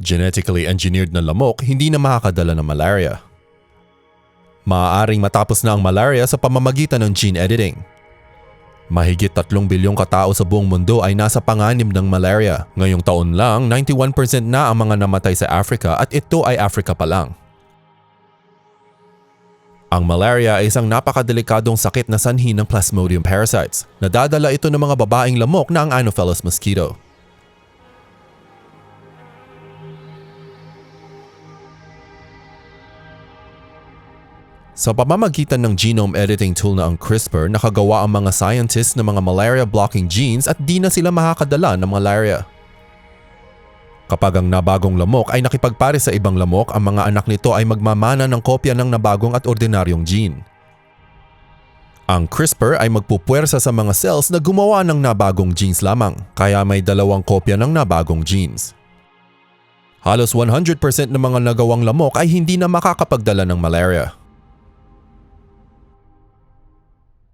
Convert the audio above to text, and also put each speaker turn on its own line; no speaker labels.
Genetically engineered na lamok hindi na makakadala ng malaria. Maaaring matapos na ang malaria sa pamamagitan ng gene editing. Mahigit 3 bilyong katao sa buong mundo ay nasa panganib ng malaria. Ngayong taon lang, 91% na ang mga namatay sa Africa at ito ay Africa pa lang. Ang malaria ay isang napakadelikadong sakit na sanhi ng Plasmodium parasites. Nadadala ito ng mga babaeng lamok na ang Anopheles mosquito. Sa pamamagitan ng genome editing tool na ang CRISPR, nakagawa ang mga scientists ng mga malaria-blocking genes at di na sila makakadala ng malaria. Kapag ang nabagong lamok ay nakipagpare sa ibang lamok, ang mga anak nito ay magmamana ng kopya ng nabagong at ordinaryong gene. Ang CRISPR ay magpupuwersa sa mga cells na gumawa ng nabagong genes lamang, kaya may dalawang kopya ng nabagong genes. Halos 100% ng mga nagawang lamok ay hindi na makakapagdala ng malaria.